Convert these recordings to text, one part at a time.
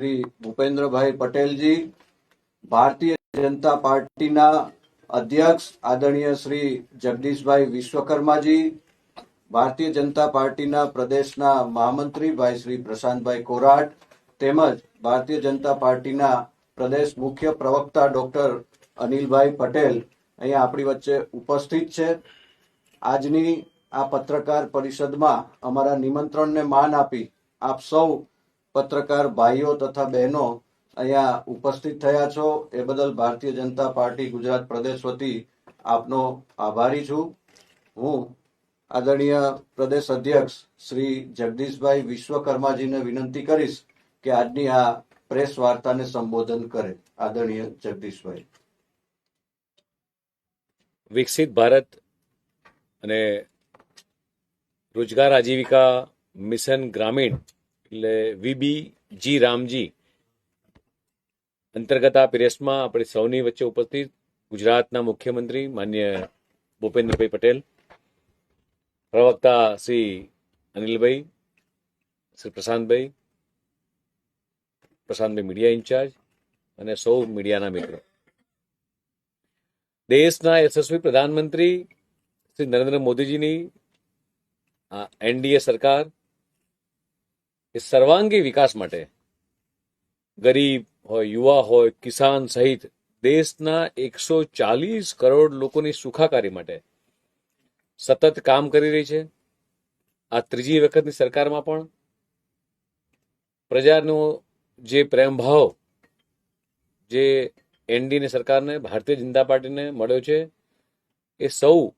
શ્રી ભૂપેન્દ્રભાઈ પટેલજી, ભારતીય જનતા પાર્ટીના અધ્યક્ષ આદરણીય શ્રી જગદીશભાઈ વિશ્વકર્માજી, ભારતીય જનતા પાર્ટીના પ્રદેશના મહામંત્રી ભાઈ શ્રી પ્રશાંતભાઈ કોરાટ તેમજ ભારતીય જનતા પાર્ટીના પ્રદેશ મુખ્ય પ્રવક્તા ડોક્ટર અનિલભાઈ પટેલ અહીંયા આપણી વચ્ચે ઉપસ્થિત છે. આજની આ પત્રકાર પરિષદમાં અમારા નિમંત્રણને માન આપી આપ સૌ પત્રકાર ભાઈઓ તથા બહેનો અહીંયા ઉપસ્થિત થયા છો. એ બદલ ભારતીય જનતા પાર્ટી ગુજરાત પ્રદેશ વતી આપનો આભારી છું. હું આદરણીય પ્રદેશ અધ્યક્ષ શ્રી જગદીશભાઈ વિશ્વકર્માજીને વિનંતી કરીશ કે આજની આ પ્રેસ વાર્તાને સંબોધન કરે. આદરણીય જગદીશભાઈ. વિકસિત ભારત અને રોજગાર આજીવિકા મિશન ગ્રામીણ એટલે વીબી જી રામજી અંતર્ગત આ પ્રેસમાં આપણી સૌની વચ્ચે ઉપસ્થિત ગુજરાતના મુખ્યમંત્રી માન્ય ભૂપેન્દ્રભાઈ પટેલ, પ્રવક્તા શ્રી અનિલભાઈ, શ્રી પ્રશાંતભાઈ પ્રશાંતભાઈ મીડિયા ઇન્ચાર્જ અને સૌ મીડિયાના મિત્રો. દેશના યશસ્વી પ્રધાનમંત્રી શ્રી નરેન્દ્ર મોદીજીની આ એનડીએ સરકાર એ સર્વાંગી વિકાસ માટે ગરીબ હોય, યુવા હોય, કિસાન સહિત દેશના એકસો ચાલીસ કરોડ લોકોની સુખાકારી માટે સતત કામ કરી રહી છે. આ ત્રીજી વખતની સરકારમાં પણ પ્રજાનો જે પ્રેમભાવ જે એનડીની સરકારને, ભારતીય જનતા પાર્ટીને મળ્યો છે, એ સૌ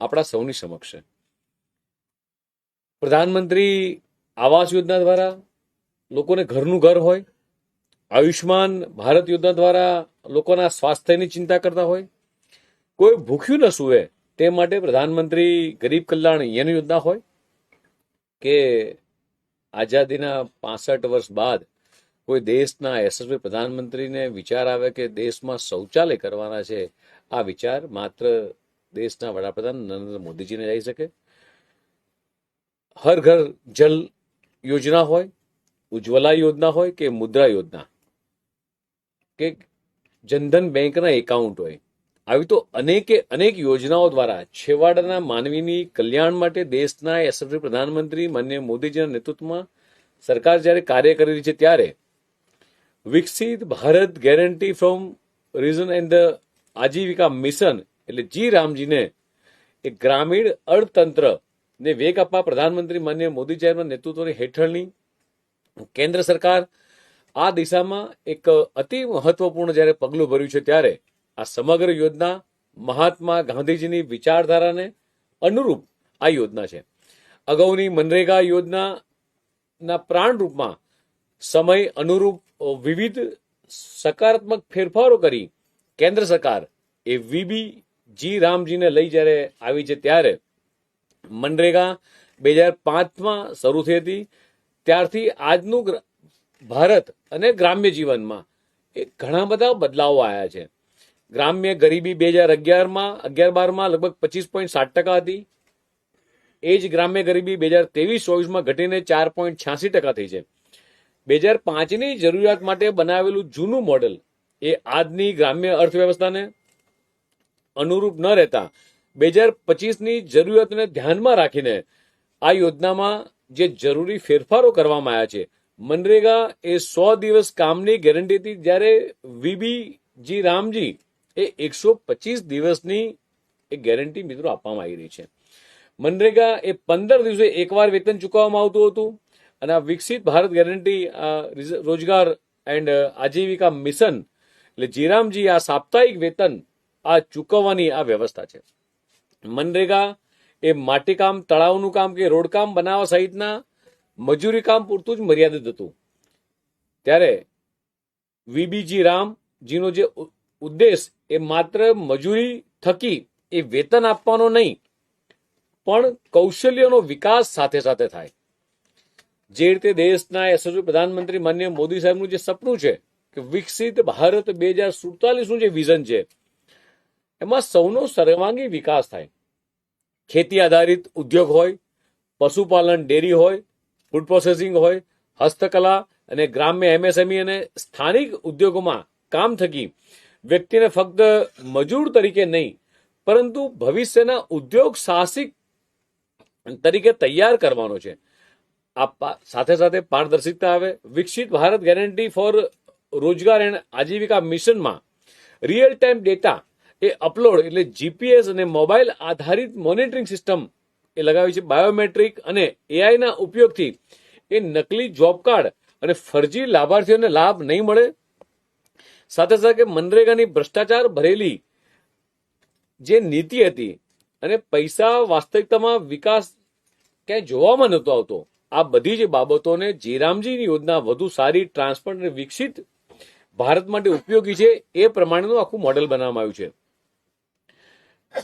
આપણા સૌની સમક્ષ છે. પ્રધાનમંત્રી આવાસ યોજના દ્વારા લોકોને ઘરનું ઘર હોય આયુષ્માન ભારત યોજના દ્વારા લોકોના સ્વાસ્થ્યની ચિંતા કરતા હોય, કોઈ ભૂખ્યું ન સૂવે તે માટે પ્રધાનમંત્રી ગરીબ કલ્યાણ યન યોજના હોય કે આઝાદીના પાસઠ વર્ષ બાદ કોઈ દેશના યશસ્વી પ્રધાનમંત્રીને વિચાર આવે કે દેશમાં શૌચાલય કરવાના છે, આ વિચાર માત્ર દેશના વડાપ્રધાન નરેન્દ્ર મોદીજીને જઈ શકે. હર ઘર જલ યોજના હોય, ઉજ્જવલા યોજના હોય કે મુદ્રા યોજના? કે જનધન બેંકના એકાઉન્ટ હોય? આવી તો અનેકે, અનેક યોજનાઓ દ્વારા છેવાડાના માનવીની કલ્યાણ માટે દેશના યશસ્વી પ્રધાનમંત્રી માન્ય મોદીજીના નેતૃત્વમાં સરકાર જ્યારે કાર્ય કરી રહી છે ત્યારે વિકસિત ભારત ગેરંટી ફ્રોમ રિઝન એન્ડ ધ આજીવિકા મિશન એટલે જી રામજીને એ ગ્રામીણ અર્થતંત્ર ને વેગ આપવા પ્રધાનમંત્રી માન્ય મોદી સાહેબના નેતૃત્વની હેઠળની કેન્દ્ર સરકાર આ દિશામાં એક અતિ મહત્વપૂર્ણ જ્યારે પગલું ભર્યું છે ત્યારે આ સમગ્ર યોજના મહાત્મા ગાંધીજીની વિચારધારાને અનુરૂપ આ યોજના છે. અગાઉની મનરેગા યોજનાના પ્રાણ રૂપમાં સમય અનુરૂપ વિવિધ સકારાત્મક ફેરફારો કરી કેન્દ્ર સરકાર એ વીબી જી રામજીને લઈ જ્યારે આવી છે ત્યારે મનરેગા બે હજાર પાંચમાં શરૂ થઈ હતી. ત્યારથી આજનું ભારત અને ગ્રામ્ય જીવનમાં એ ઘણા બધા બદલાવો આવ્યા છે. ગ્રામ્ય ગરીબી બે હજાર અગિયારમાં, અગિયાર બારમાં લગભગ પચીસ પોઈન્ટ સાત ટકા હતી. એ જ ગ્રામ્ય ગરીબી બે હજાર ત્રેવીસ ચોવીસમાં ઘટીને ચાર પોઈન્ટ છ્યાસી ટકા થઈ છે. બે હજાર પાંચની જરૂરિયાત માટે બનાવેલું જૂનું મોડેલ એ આજની ગ્રામ્ય અર્થવ્યવસ્થાને અનુરૂપ ન રહેતા બે હજાર પચીસની જરૂરિયાતને ધ્યાનમાં રાખીને આ યોજનામાં જે જરૂરી ફેરફારો કરવામાં આવ્યા છે, મનરેગા એ સો દિવસ કામની ગેરંટી હતી, જ્યારે વીબી જી રામજી એ એકસો પચીસ દિવસની એ ગેરંટી મિત્રો આપવામાં આવી રહી છે. મનરેગા એ પંદર દિવસે એકવાર વેતન ચૂકવવામાં આવતું હતું અને આ વિકસિત Bharat guarantee Rozgar and Ajeevika mission, એટલે જીરામજી આ સાપ્તાહિક વેતન આ ચૂકવવાની આ વ્યવસ્થા છે. મનરેગા એ માટીકામ તળાવનું કામ કે રોડકામ બનાવવા સહિતના મજૂરી કામ પૂરતું જ મર્યાદિત હતું. ત્યારે વીબીજી રામજીનો જે ઉદ્દેશ એ માત્ર મજૂરી થકી એ વેતન આપવાનો નહીં, પણ કૌશલ્યનો વિકાસ સાથે સાથે થાય. જે રીતે દેશના યશસ્વી પ્રધાનમંત્રી માન્ય મોદી સાહેબનું જે સપનું છે કે વિકસિત ભારત બે હજાર સુડતાલીસનું જે વિઝન છે, એમાં સૌનો સર્વાંગી વિકાસ થાય. ખેતી આધારિત ઉદ્યોગ હોય, પશુપાલન ડેરી હોય ફૂડ પ્રોસેસિંગ હોય, હસ્તકલા અને ગ્રામ્ય એમએસએમઈ અને સ્થાનિક ઉદ્યોગોમાં કામ થકી વ્યક્તિને ફક્ત મજૂર તરીકે નહીં, પરંતુ ભવિષ્યના ઉદ્યોગ સાહસિક તરીકે તૈયાર કરવાનો છે. આ સાથે સાથે પારદર્શિકતા આવે. વિકસિત Bharat guarantee for Rozgar and Ajeevika મિશનમાં રિયલ ટાઈમ ડેટા એ અપલોડ એટલે જીપીએસ અને મોબાઈલ આધારિત મોનિટરિંગ સિસ્ટમ એ લગાવી છે બાયોમેટ્રિક અને એઆઈના ઉપયોગથી. એ નકલી જોબ કાર્ડ અને ફરજી લાભાર્થીઓને લાભ નહીં મળે. સાથે સાથે મનરેગાની ભ્રષ્ટાચાર ભરેલી જે નીતિ હતી અને પૈસા વાસ્તવિકતામાં વિકાસ ક્યાંય જોવામાં નહોતો આવતો, આ બધી જ બાબતોને જીરામજીની યોજના વધુ સારી, ટ્રાન્સપરન્ટ અને વિકસિત ભારત માટે ઉપયોગી છે એ પ્રમાણેનું આખું મોડેલ બનાવવામાં આવ્યું છે.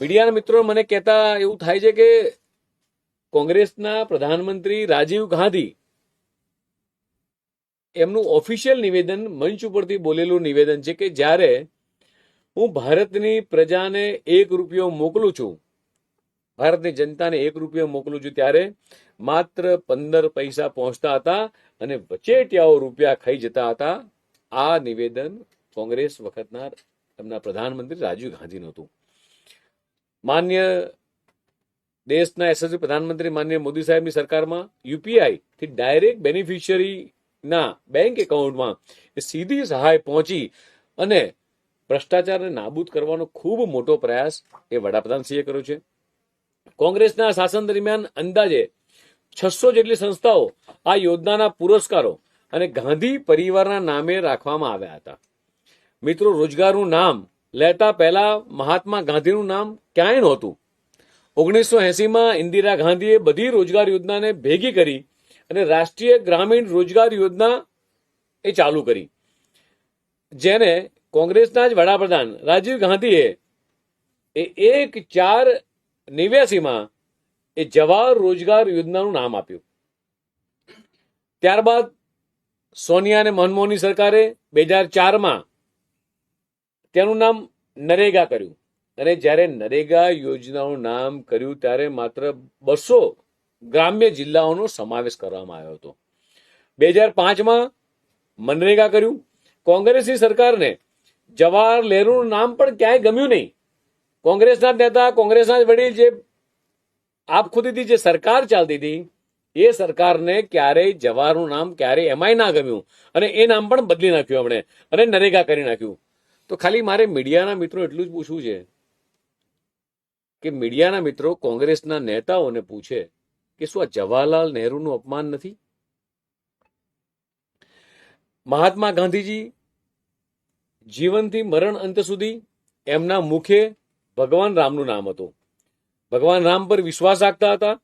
મીડિયાના મિત્રો, મને કહેતા એવું થાય છે કે કોંગ્રેસના પ્રધાનમંત્રી રાજીવ ગાંધી એમનું ઓફિશિયલ નિવેદન મંચ ઉપરથી બોલેલું નિવેદન છે કે જ્યારે હું ભારતની પ્રજાને એક રૂપિયો મોકલું છું, ભારતની જનતાને એક રૂપિયો મોકલું છું, ત્યારે માત્ર પંદર પૈસા પહોંચતા હતા અને વચેટિયાઓ રૂપિયા ખાઈ જતા હતા. આ નિવેદન કોંગ્રેસ વખતના એમના પ્રધાનમંત્રી રાજીવ ગાંધીનું હતું. માન્ય દેશના યશસ્વી પ્રધાનમંત્રી માન્ય મોદી સાહેબની સરકારમાં યુપીઆઈ થી ડાયરેક્ટ બેનિફિશિયરીના બેંક એકાઉન્ટમાં સીધી સહાય પહોંચી અને ભ્રષ્ટાચારને નાબૂદ કરવાનો ખૂબ મોટો પ્રયાસ એ વડાપ્રધાનશ્રીએ કર્યો છે. કોંગ્રેસના શાસન દરમિયાન અંદાજે છસો જેટલી સંસ્થાઓ આ યોજનાના પુરસ્કારો અને ગાંધી પરિવારના નામે રાખવામાં આવ્યા હતા. મિત્રો, રોજગારનું નામ લેતા પહેલા મહાત્મા ગાંધીનું નામ ક્યાંય નહોતું. ઓગણીસો એસીમાં ઇન્દિરા ગાંધીએ બધી રોજગાર યોજનાને ભેગી કરી અને રાષ્ટ્રીય ગ્રામીણ રોજગાર યોજના એ ચાલુ કરી. જેને કોંગ્રેસના જ વડાપ્રધાન રાજીવ ગાંધીએ એ એક ચાર નેવ્યાસીમાં એ જવાહર રોજગાર યોજનાનું નામ આપ્યું. ત્યારબાદ સોનિયા અને મનમોહનની સરકારે બે હજાર ચારમાં તેનું નામ નરેગા કર્યું. અને જ્યારે નરેગા યોજનાનું નામ કર્યું, ત્યારે માત્ર બસો ગ્રામ્ય જિલ્લાઓનો સમાવેશ કરવામાં આવ્યો હતો. બે હજાર પાંચમાં મનરેગા કર્યું. કોંગ્રેસની સરકારને જવાહર નહેરુનું નામ પણ ક્યાંય ગમ્યું નહીં. કોંગ્રેસના નેતા, કોંગ્રેસના જ વડીલ જે આપ ખુદીથી જે સરકાર ચાલતી હતી, એ સરકારને ક્યારેય જવાહરનું નામ ક્યારેય એમાંય ના ગમ્યું. અને એ નામ પણ બદલી નાખ્યું એમણે. અને નરેગા કરી નાખ્યું. તો ખાલી મારે મીડિયાના મિત્રો એટલું જ પૂછવું છે કે મીડિયાના મિત્રો કોંગ્રેસના નેતાઓને પૂછે કે શું આ જવાહરલાલ નહેરુનું અપમાન નથી? મહાત્મા ગાંધીજી જીવનથી મરણ અંત સુધી એમના મુખે ભગવાન રામનું નામ હતું. ભગવાન રામ પર વિશ્વાસ રાખતા હતા.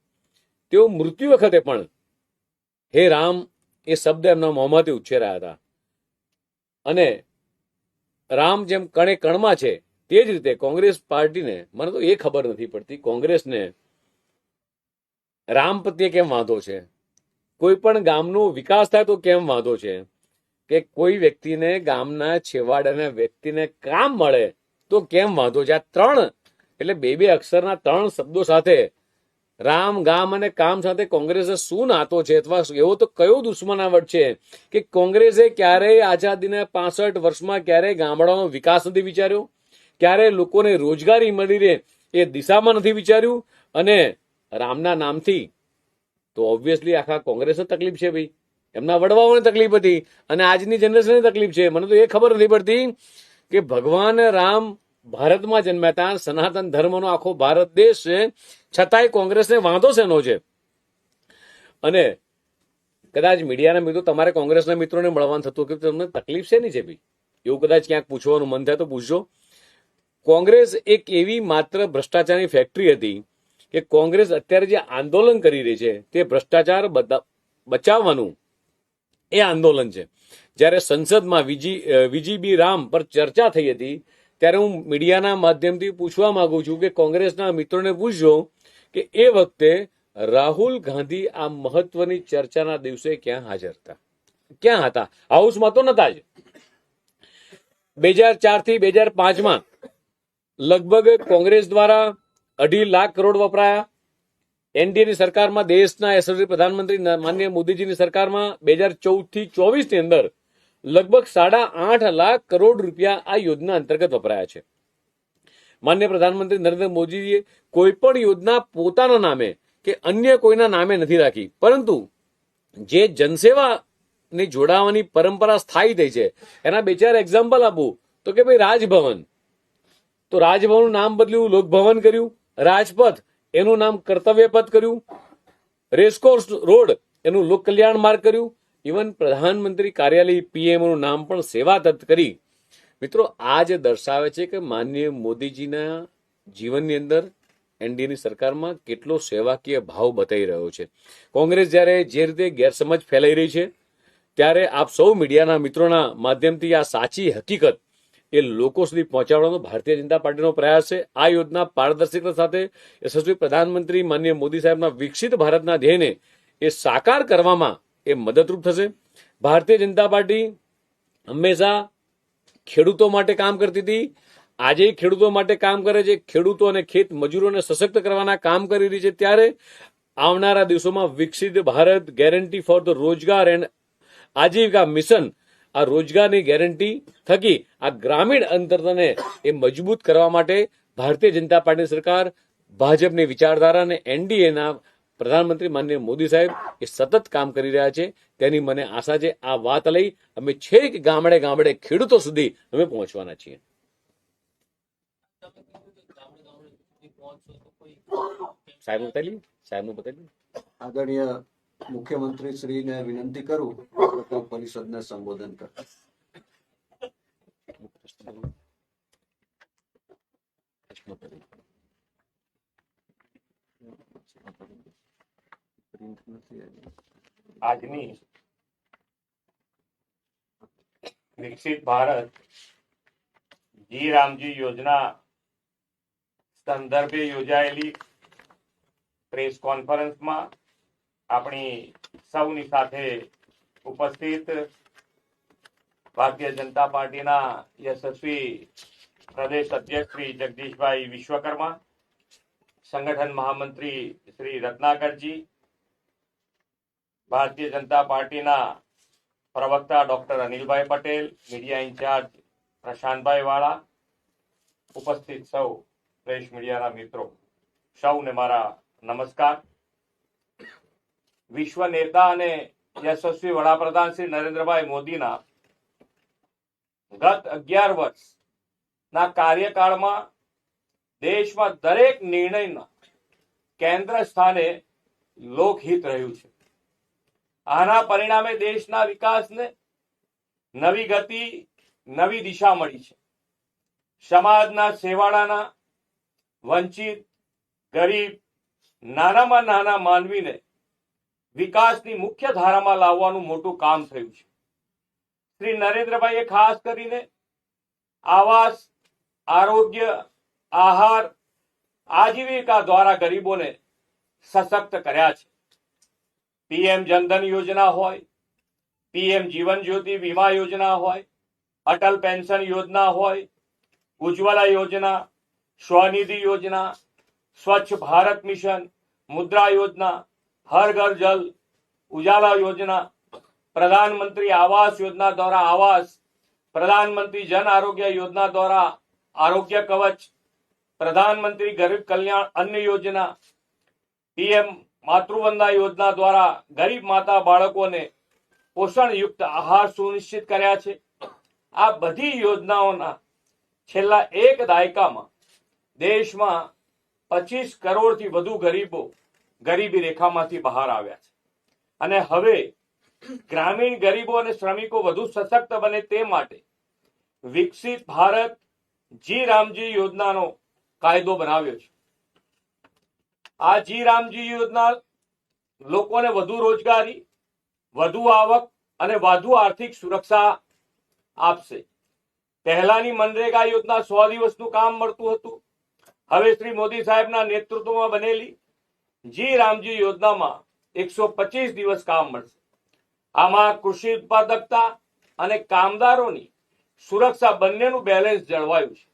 તેઓ મૃત્યુ વખતે પણ હે રામ એ શબ્દ એમના મોંમાંથી ઉચ્ચેરાયા હતા. અને રામ જેમ કણે કણમાં છે, તે જ રીતે કોંગ્રેસ પાર્ટીને મને તો એ ખબર નથી પડતી, કોંગ્રેસને રામ પ્રત્યે કેમ વાંધો છે? કોઈ પણ ગામનો વિકાસ થાય તો કેમ વાંધો છે? કે કોઈ વ્યક્તિને ગામના છેવાડાના વ્યક્તિને કામ મળે તો કેમ વાંધો છે? આ ત્રણ, એટલે બે બે અક્ષરના ત્રણ શબ્દો સાથે રામ, ગામ અને કામ સાથે કોંગ્રેસે શું નાતો છે? અથવા એવો તો કયો દુશ્મનાવટ છે કે કોંગ્રેસે ક્યારેય આઝાદીના પાસઠ વર્ષમાં ક્યારેય ગામડાનો વિકાસ નથી વિચાર્યો? ક્યારેય લોકોને રોજગારી મળી રહે એ દિશામાં નથી વિચાર્યું? અને રામના નામથી તો ઓબ્વિયસલી આખા કોંગ્રેસને તકલીફ છે ભાઈ. એમના વડવાઓને તકલીફ હતી અને આજની જનરેશનને તકલીફ છે. મને તો એ ખબર નથી પડતી કે ભગવાન રામ ભારતમાં જન્મ્યા હતા. સનાતન ધર્મનો આખો ભારત દેશ છે. છતાંય કોંગ્રેસને વાંધો શેનો છે? અને કદાચ મીડિયાના મિત્રો તમારે કોંગ્રેસના મિત્રોને મળવાનું થતું કે તમને તકલીફ શેની છે ભાઈ? એવું કદાચ ક્યાંક પૂછવાનું મન થાય તો પૂછજો. કોંગ્રેસ એક એવી માત્ર ભ્રષ્ટાચારની ફેક્ટરી હતી કે કોંગ્રેસ અત્યારે જે આંદોલન કરી રહી છે, તે ભ્રષ્ટાચાર બચાવવાનું એ આંદોલન છે. જ્યારે સંસદમાં વિજી વિજીબી રામ પર ચર્ચા થઈ હતી ત્યારે હું મીડિયાના માધ્યમથી પૂછવા માંગુ છું કે કોંગ્રેસના મિત્રોને પૂછજો કે એ વખતે રાહુલ ગાંધી આ મહત્વની ચર્ચાના દિવસે ક્યાં હાજર હતા? ક્યાં હતા? હાઉસમાં તો નતા જ. બે હજાર ચારથી બે હજાર પાંચમાં લગભગ કોંગ્રેસ દ્વારા અઢી લાખ કરોડ વપરાયા. એનડીએની સરકારમાં દેશના યશસ્વી પ્રધાનમંત્રી માનનીય મોદીજીની સરકારમાં બે હજાર ચૌદથી ચોવીસની અંદર લગભગ સાડા આઠ લાખ કરોડ રૂપિયા આ યોજના અંતર્ગત વપરાયા છે. માન્ય પ્રધાનમંત્રી નરેન્દ્ર મોદીજીએ કોઈ પણ યોજના પોતાના નામે કે અન્ય કોઈના નામે નથી રાખી, પરંતુ જે જનસેવાની જોડાવાની પરંપરા સ્થાયી થઈ છે, એના બે ચાર એક્ઝામ્પલ આપું. તો કે ભાઈ રાજભવન. તો રાજભવનનું નામ બદલ્યું, લોકભવન કર્યું, રાજપથ એનું નામ કર્તવ્યપથ કર્યું, રેસકોર્સ રોડ એનું લોક કલ્યાણ માર્ગ કર્યું ઇવન પ્રધાનમંત્રી કાર્યાલય પીએમનું નામ પણ સેવા દત્ત કરી. મિત્રો, આ જે દર્શાવે છે કે માનનીય મોદીજીના જીવનની અંદર એનડીએની સરકારમાં કેટલો સેવાકીય ભાવ બતાવી રહ્યો છે. કોંગ્રેસ જ્યારે જે રીતે ગેરસમજ ફેલાઈ રહી છે, ત્યારે આપ સૌ મીડિયાના મિત્રોના માધ્યમથી આ સાચી હકીકત એ લોકો સુધી પહોંચાડવાનો ભારતીય જનતા પાર્ટીનો પ્રયાસ છે. આ યોજના પારદર્શિકતા સાથે યશસ્વી પ્રધાનમંત્રી માનનીય મોદી સાહેબના વિકસિત ભારતના ધ્યેયને એ સાકાર કરવામાં એ મદદરૂપ થશે. ભારતીય જનતા પાર્ટી હંમેશા ખેડૂતો માટે કામ કરતી હતી. આજે ખેડૂતો માટે કામ કરે છે. ખેડૂતો અને ખેત મજૂરોને સશક્ત કરવાના કામ કરી રહી છે. ત્યારે આવનારા દિવસોમાં વિકસિત Bharat guarantee for the Rozgar and Ajeevika mission. આ રોજગારની ગેરંટી થકી આ ગ્રામીણ અંતરને એ મજબૂત કરવા માટે ભારતીય જનતા પાર્ટી સરકાર, ભાજપની વિચારધારા અને એનડીએના પ્રધાનમંત્રી માનનીય મોદી સાહેબ એ સતત કામ કરી રહ્યા છે. તેની મને આશા છે આ વાત લઈ અમે છેક ગામડે ગામડે ખેડૂતો સુધી અમે પહોંચવાના છીએ. સાહેબ બતાવી સાહેબ બતાવી આદરણીય મુખ્યમંત્રી શ્રીને વિનંતી કરું પરિષદને સંબોધન કર. આજની વિકસિત ભારત જી રામજી યોજના સંદર્ભે યોજાયેલી પ્રેસ કોન્ફરન્સમાં આપણી સૌની સાથે ઉપસ્થિત ભારતીય જનતા પાર્ટીના યશસ્વી પ્રદેશ અધ્યક્ષ શ્રી જગદીશભાઈ વિશ્વકર્મા, સંગઠન મહામંત્રી શ્રી રત્નાકરજી ભારતીય જનતા પાર્ટીના પ્રવક્તા doctor Anilbhai Patel, media incharge Prashantbhai Vala, ઉપસ્થિત સૌ પ્રેસ મીડિયાના મિત્રો. સૌને મારા નમસ્કાર. વિશ્વ નેતા અને યશસ્વી વડાપ્રધાન શ્રી નરેન્દ્રભાઈ મોદીના ગત અગિયાર વર્ષ ના કાર્યકાળમાં દેશમાં દરેક નિર્ણયના કેન્દ્ર સ્થાને લોકહિત રહ્યું છે. આના પરિણામે દેશના વિકાસને નવી ગતિ, નવી દિશા મળી છે. સમાજના સેવાળાના વંચિત, ગરીબ, નાનામાં નાના માનવીને વિકાસની મુખ્ય ધારામાં લાવવાનું મોટું કામ થયું છે. શ્રી નરેન્દ્રભાઈએ ખાસ કરીને આવાસ, આરોગ્ય, આહાર, આજીવિકા દ્વારા ગરીબોને સશક્ત કર્યા છે. પીએમ જનધન યોજના હોય, પીએમ જીવન જ્યોતિ વીમા યોજના હોય, અટલ પેન્શન યોજના હોય, ઉજ્જવલા યોજના, સ્વનિધિ યોજના, સ્વચ્છ ભારત મિશન, મુદ્રા યોજના, હર ઘર જલ, ઉજાલા યોજના, પ્રધાનમંત્રી આવાસ યોજના દ્વારા આવાસ, પ્રધાનમંત્રી જન આરોગ્ય યોજના દ્વારા આરોગ્ય કવચ, પ્રધાનમંત્રી ગરીબ કલ્યાણ અન્ન યોજના, પીએમ માતૃવંદના યોજના દ્વારા ગરીબ માતા બાળકોને પોષણયુક્ત આહાર સુનિશ્ચિત કર્યા છે. આ બધી યોજનાઓના છેલ્લા એક દાયકામાં દેશમાં પચીસ કરોડથી વધુ ગરીબો ગરીબી રેખામાંથી બહાર આવ્યા છે. અને હવે ગ્રામીણ ગરીબો અને શ્રમિકો વધુ સશક્ત બને તે માટે વિકસિત ભારત જી રામજી યોજનાનો કાયદો બનાવ્યો છે. આ જી રામજી યોજના લોકોને વધુ રોજગારી, વધુ આવક અને વધુ આર્થિક સુરક્ષા આપશે. પહેલાની મનરેગા યોજના સો દિવસનું કામ મળતું હતું. હવે શ્રી મોદી સાહેબના નેતૃત્વમાં બનેલી જી રામજી યોજનામાં એકસો પચીસ દિવસ કામ મળશે. આમાં કૃષિ ઉત્પાદકતા અને કામદારોની સુરક્ષા બંનેનું બેલેન્સ જળવાયું છે.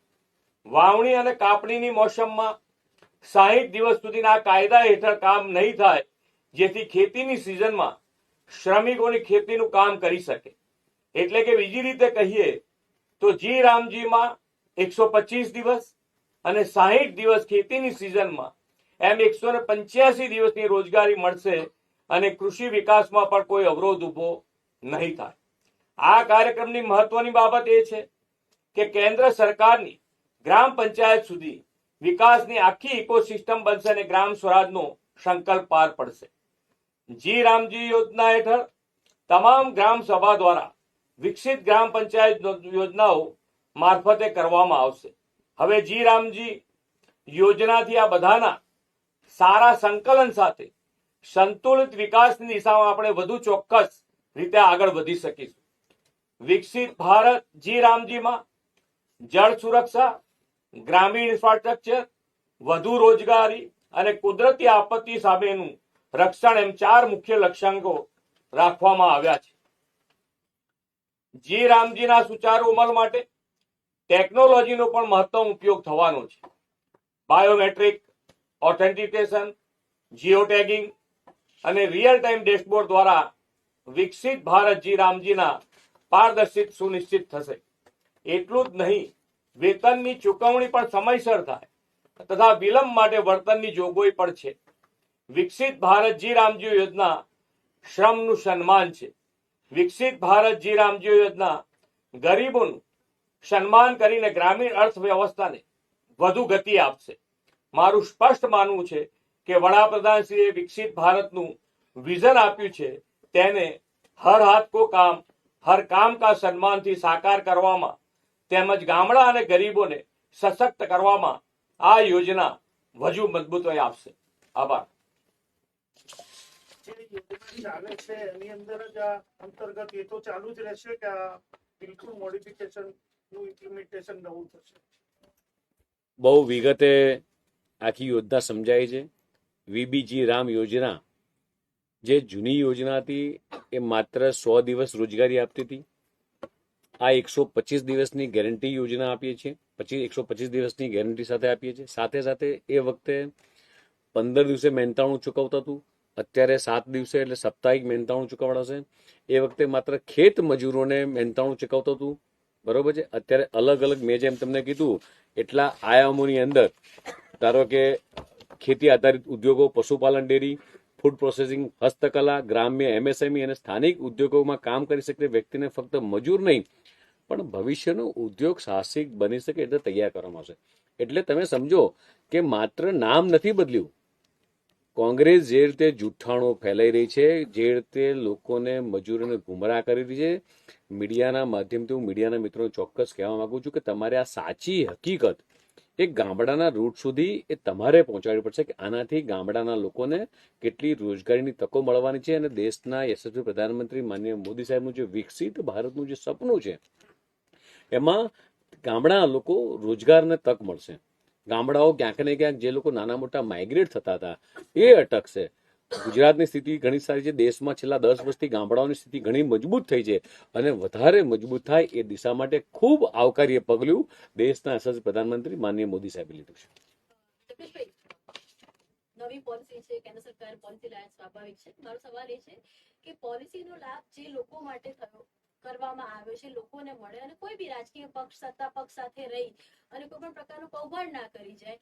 વાવણી અને કાપણીની મોસમમાં સાહીઠ દિવસ સુધીના કાયદા હેઠળ કામ નહીં થાય, જેથી ખેતીની સિઝનમાં શ્રમિકોની ખેતીનું કામ કરી શકે. એટલે કે બીજી રીતે કહીએ તો જી રામજીમાં એકસો પચીસ દિવસ અને સાહીઠ દિવસ ખેતીની સિઝનમાં એમ એકસો ને પંચ્યાસી દિવસની રોજગારી મળશે અને કૃષિ વિકાસમાં પણ કોઈ અવરોધ ઊભો નહીં થાય. આ કાર્યક્રમની મહત્વની બાબત એ છે કે કેન્દ્ર સરકારની ગ્રામ પંચાયત સુધી વિકાસની આખી ઇકોસિસ્ટમ બનશે અને ગ્રામ સ્વરાજનો સંકલ્પ પાર પડશે. જી રામજી યોજના હેઠળ તમામ ગ્રામ સભા દ્વારા વિકસિત ગ્રામ પંચાયત યોજનાઓ મારફતે કરવામાં આવશે. હવે જી રામજી યોજનાથી આ બધાના સારા સંકલન સાથે સંતુલિત વિકાસની દિશામાં આપણે વધુ ચોક્કસ રીતે આગળ વધી શકીશું. વિકસિત ભારત જી રામજીમાં, જળ સુરક્ષા ગ્રામીણ ઇન્ફ્રાસ્ટ્રક્ચર વધુ રોજગારી અને કુદરતી આપત્તિ સામેનું રક્ષણ એમ ચાર મુખ્ય લક્ષ્યાંકો રાખવામાં આવ્યા છે. જી રામજીના સુચારુ અમલ માટે ટેકનોલોજીનો પણ મહત્તમ ઉપયોગ થવાનો છે. બાયોમેટ્રિક ઓથેન્ટિકેશન જીઓ ટેગિંગ અને રિયલ ટાઈમ ડેશબોર્ડ દ્વારા વિકસિત ભારત જી રામજીના પારદર્શિત સુનિશ્ચિત થશે. એટલું જ નહીં વેતનની ચૂકવણી પણ સમયસર થાય તથા વિલંબ માટે વર્તનની જોગવાઈ પણ છે. વિકસિત ભારત જી રામજી યોજના શ્રમનું સન્માન છે. વિકસિત ભારત જી રામજી યોજના ગરીબોનું સન્માન કરીને ગ્રામીણ અર્થવ્યવસ્થાને વધુ ગતિ આપશે. મારું સ્પષ્ટ માનવું છે કે વડાપ્રધાનશ્રીએ વિકસિત ભારતનું વિઝન આપ્યું છે તેને હર હાથ કો કામ, હર કામ કા સન્માનથી સાકાર કરવામાં તેમજ ગામડા અને ગરીબોને સશક્ત કરવામાં આ યોજના વધુ મજબૂતાઈ આપશે. આભાર. જે યોજના ચાલે છે એની અંદર જ આ અંતર્ગત એ તો ચાલુ જ રહેશે કે આ બિલકુલ મોડિફિકેશનનું ઇમ્પ્લિમેન્ટેશન નવું થશે? બહુ વિગતે આખી યોજના સમજાય છે. વીબીજી રામ યોજના જે જૂની યોજના હતી એ માત્ર સો દિવસ રોજગારી આપતી હતી. આ એકસો પચીસ દિવસની ગેરંટી યોજના આપીએ છીએ. પછી એકસો પચીસ દિવસની ગેરંટી સાથે આપીએ છીએ. સાથે સાથે એ વખતે પંદર દિવસે મહેનતાણું ચૂકવતું હતું. અત્યારે સાત દિવસે એટલે સાપ્તાહિક મહેનતાણું ચૂકવડાશે. એ વખતે માત્ર ખેત મજૂરોને મહેનતાણું ચૂકવતું હતું. બરોબર છે? અત્યારે અલગ અલગ મેં જેમ તમને કીધું, એટલા આયામોની અંદર ધારો કે ખેતી આધારિત ઉદ્યોગો, પશુપાલન ડેરી ફૂડ પ્રોસેસિંગ હસ્તકલા, ગ્રામ્ય એમએસએમઈ અને સ્થાનિક ઉદ્યોગોમાં કામ કરી શકે વ્યક્તિને ફક્ત મજૂર નહીં, પણ ભવિષ્યનો ઉદ્યોગ સાહસિક બની શકે એટલે તૈયાર કરવામાં આવશે. એટલે તમે સમજો કે માત્ર નામ નથી બદલ્યું. કોંગ્રેસ જે રીતે જૂઠાણો ફેલાઈ રહી છે, જે રીતે લોકોને મજૂરોને ગુમરાહ કરી રહી છે, મીડિયાના માધ્યમથી હું મીડિયાના મિત્રો ચોક્કસ કહેવા માંગુ છું કે તમારે આ સાચી હકીકત એ ગામડાના રૂટ સુધી એ તમારે પહોંચાડવી પડશે કે આનાથી ગામડાના લોકોને કેટલી રોજગારીની તકો મળવાની છે અને દેશના યશસ્વી પ્રધાનમંત્રી માનનીય મોદી સાહેબનું જે વિકસિત ભારતનું જે સપનું છે, એમાં ગામડાના લોકો રોજગારને તક મળશે. ગામડાઓ ક્યાંક ને ક્યાંક જે લોકો નાના મોટા માઇગ્રેટ થતા હતા, એ અટકશે. ગુજરાતની સ્થિતિ ઘણી સારી છે. દેશમાં છેલ્લા દસ વર્ષથી ગામડાઓની સ્થિતિ ઘણી મજબૂત થઈ છે અને વધારે મજબૂત થાય એ દિશા માટે ખૂબ આવકાર્ય પગલું દેશના યશસ્વી પ્રધાનમંત્રી માનનીય મોદી સાહેબે લીધું છે. નવી પોલિસી છે, કેન્દ્ર સરકાર પોલિસી લાયન સ્વાભાવિક છે. મારો સવાલ એ છે કે પોલિસીનો લાભ જે લોકો માટે થયો, કરવામાં આવ્યો છે, લોકોને મળે અને કોઈ બી રાજકીય પક્ષ, સત્તા પક્ષ સાથે રહી અને કોઈ પણ પ્રકારનું કૌભાંડ ના કરી જાય